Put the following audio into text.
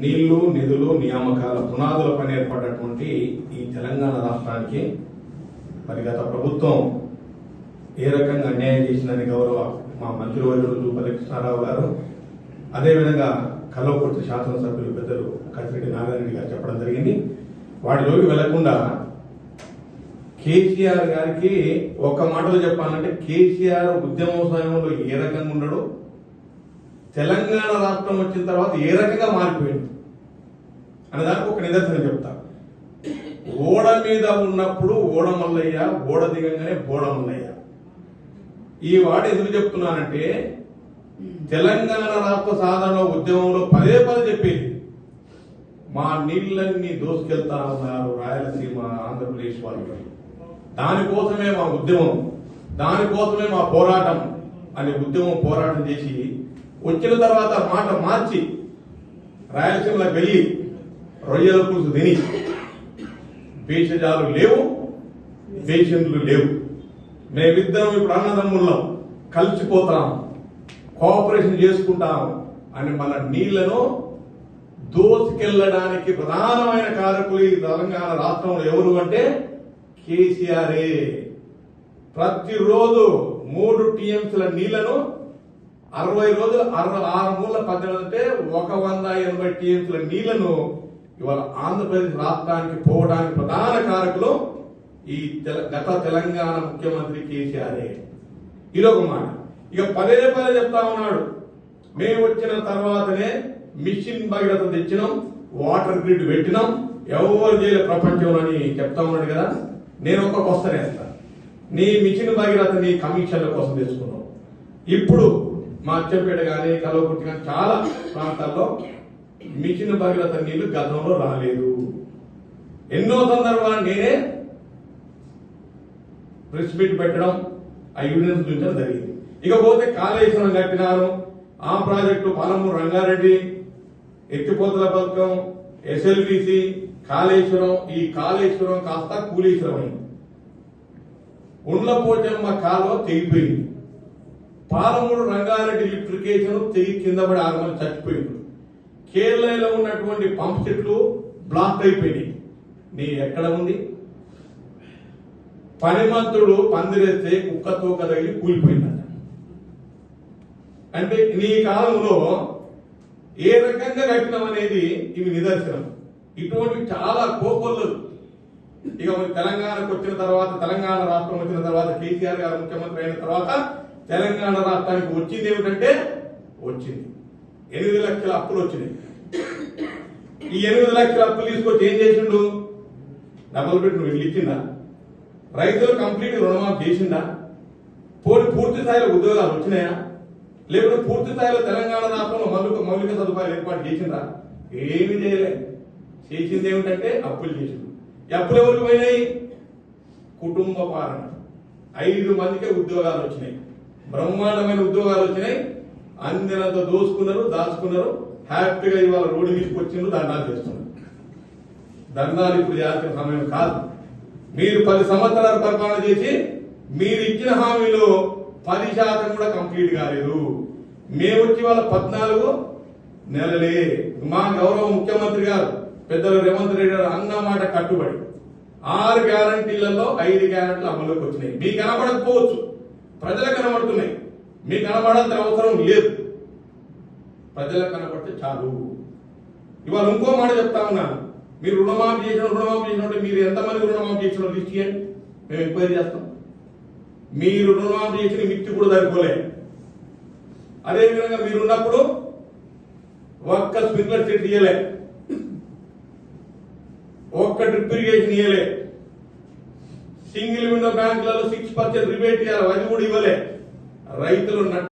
నీళ్ళు నిధులు నియామకాల పునాదుల పని ఏర్పడినటువంటి ఈ తెలంగాణ రాష్ట్రానికి మరి గత ప్రభుత్వం ఏ రకంగా అన్యాయం చేసిందని గౌరవ మా మంత్రివర్యులు జూపల్లి కృష్ణారావు గారు అదేవిధంగా కల్వకుర్తి శాసనసభ్యులు పెద్దలు కసిరెడ్డి నారాయణ గారు చెప్పడం జరిగింది. వాటిలోకి వెళ్ళకుండా కేసీఆర్ గారికి ఒక మాటలో చెప్పాలంటే కేసీఆర్ ఉద్యమ సమయంలో ఏ రకంగా ఉండడో తెలంగాణ రాష్ట్రం వచ్చిన తర్వాత ఏ రకంగా మారిపోయింది? అనే దానికి ఒక నిదర్శనం చెప్తా. ఓడ మీద ఉన్నప్పుడు ఓడమల్లయ్య ఓడ దిగంగానే బోడమల్లయ్య ఈ వాడు ఎందుకు చెప్తున్నానంటే తెలంగాణ రాష్ట్ర సాధారణ ఉద్యమంలో పదే పదే చెప్పేది. మా నీళ్ళన్ని దోసుకెళ్తా ఉన్నారు రాయలసీమ ఆంధ్రప్రదేశ్ వాళ్ళు. దానికోసమే మా ఉద్యమం దానికోసమే మా పోరాటం అనే ఉద్యమం పోరాటం చేసి వచ్చిన తర్వాత మాట మార్చి రాయలసీమలో వెళ్ళి రొయ్యల పులుసు తిని భేషజాలు లేవు పేషెంట్లు లేవు. మేమిద్దరం ఇప్పుడు అన్నదమ్ముళ్ళం కలిసిపోతాం కోఆపరేషన్ చేసుకుంటాం అని మన నీళ్ళను దోసుకెళ్ళడానికి ప్రధానమైన కారకులు ఈ తెలంగాణ రాష్ట్రంలో ఎవరు అంటే కేసీఆరే. ప్రతిరోజు మూడు టీఎంసీల నీళ్ళను అరవై రోజులు అరవై ఆరు మూల పద్దెనిమిది అంటే ఒక వంద ఎనభై టీఎంసీల నీళ్ళను ఇవాళ ఆంధ్రప్రదేశ్ రాష్ట్రానికి పోవడానికి ప్రధాన కారకులు ఈ తెల- గత తెలంగాణ ముఖ్యమంత్రి కేసీఆరే. ఇదొక మాట. ఇక పదే పదే చెప్తా ఉన్నాడు. మేము వచ్చిన తర్వాతనే మిషన్ భగీరథ తెచ్చినాం వాటర్ గ్రిడ్ పెట్టినాం ఎవరు చేయలే ప్రపంచంలో అని చెప్తా ఉన్నాడు కదా. నేను ఒక క్వశ్చన్ వేస్తా నీ మిషన్ భగీరథ నీ కమిషన్ల కోసం తెచ్చుకున్నావు. ఇప్పుడు మా అచ్చంపేట కానీ కలవకుర్తి కానీ చాలా ప్రాంతాల్లో మిషన్ భగీరథ నీళ్ళు గతంలో రాలేదు. ఎన్నో సందర్భాలు నేనే ప్రెస్ మీట్ పెట్టడం ఆ ఎవిడెన్స్ చూపించడం జరిగింది. ఇకపోతే కాళేశ్వరం కట్టినారు. ఆ ప్రాజెక్టు పాలమూరు రంగారెడ్డి ఎత్తిపోతల పథకం ఎస్ఎల్బిసి కాళేశ్వరం ఈ కాళేశ్వరం కాస్త కూలీశ్వరం అయింది. ఉండ్లపోచమ్మ కాలువ తెగిపోయింది. పాలమూడు రంగారెడ్డి లిఫ్టికేషన్ తెగి కింద పడి ఆరు మంది చచ్చిపోయింది కేరళలో ఉన్నటువంటి పంప్ సెట్లు బ్లాక్ అయిపోయినాయి. నీ ఎక్కడ ఉంది? పనిమంతుడు పందిరేస్తే కుక్క తోక తగిలి కూలిపోయిందట. అంటే నీ కాలంలో ఏ రకంగా కట్టినాం అనేది ఇవి నిదర్శనం. ఇటువంటి చాలా కోపలు ఇక తెలంగాణకు వచ్చిన తర్వాత తెలంగాణ రాష్ట్రం వచ్చిన తర్వాత కేసీఆర్ గారు ముఖ్యమంత్రి అయిన తర్వాత తెలంగాణ రాష్ట్రానికి వచ్చింది ఏమిటంటే వచ్చింది. ఎనిమిది లక్షల అప్పులు వచ్చినాయి. ఈ ఎనిమిది లక్షల అప్పులు తీసుకొచ్చి ఏం చేసిండు? డబుల్ బెడ్ నువ్వు ఇల్లు ఇచ్చిందా రైతులు కంప్లీట్ రుణమాఫీ చేసిందా పోటీ పూర్తి స్థాయిలో ఉద్యోగాలు వచ్చినాయా? లేకుంటే పూర్తి స్థాయిలో తెలంగాణ రాష్ట్రంలో మౌలిక మౌలిక సదుపాయాలు ఏర్పాటు చేసిందా ఏమి చేయలే. చేసింది ఏమిటంటే అప్పులు చేసిండు. ఈ అప్పులు ఎవరికి పోయినాయి? కుటుంబ పాలన. ఐదు మందికే ఉద్యోగాలు వచ్చినాయి. బ్రహ్మాండమైన ఉద్యోగాలు వచ్చినాయి. అందినంత దోసుకున్నారు దాచుకున్నారు. హ్యాపీగా ఇవాళ రోడ్డు మీదకి వచ్చిండ్రు దండాలు చేస్తున్నారు దండాలు ఇప్పుడు చేయాల్సిన సమయం కాదు. మీరు పది సంవత్సరాలు పరిపాలన చేసి మీరు ఇచ్చిన హామీలో పది శాతం కూడా కంప్లీట్ కాలేదు. మేము వచ్చి వాళ్ళ పద్నాలుగు నెలలే. మా గౌరవ ముఖ్యమంత్రి గారు పెద్దలు రేవంత్ రెడ్డి గారు అన్న మాట కట్టుబడి ఆరు గ్యారంటీలలో ఐదు గ్యారంటీలు అమలులోకి వచ్చినాయి. మీకు కనబడకపోవచ్చు ప్రజలకు కనబడుతున్నాయి. మీకు కనబడాల్సిన అవసరం లేదు. ప్రజలకు కనబడితే చాలు. ఇవాళ ఇంకో మాట చెప్తా ఉన్నాను. మీరు రుణమాఫీ చేసిన రుణమాఫీ చేసినట్టు మీరు ఎంతమంది రుణమాఫీ చేసిన లిస్ట్ చేయండి. మేము ఎంక్వైరీ చేస్తాం. మీరు రుణమాఫీ చేసిన మిత్తి కూడా సరిపోలే. అదేవిధంగా మీరున్నప్పుడు ఒక్క స్ప్రింక్లర్ సెట్ ఇయ్యలే ఒక్క డ్రిప్ ఇరిగేషన్ ఇయ్యలే సింగిల్ విండో బ్యాంకులలో సిక్స్ పర్సెంట్ రిబేట్ ఇవ్వాలి అది కూడా ఇవ్వలే. రైతులు నట్ట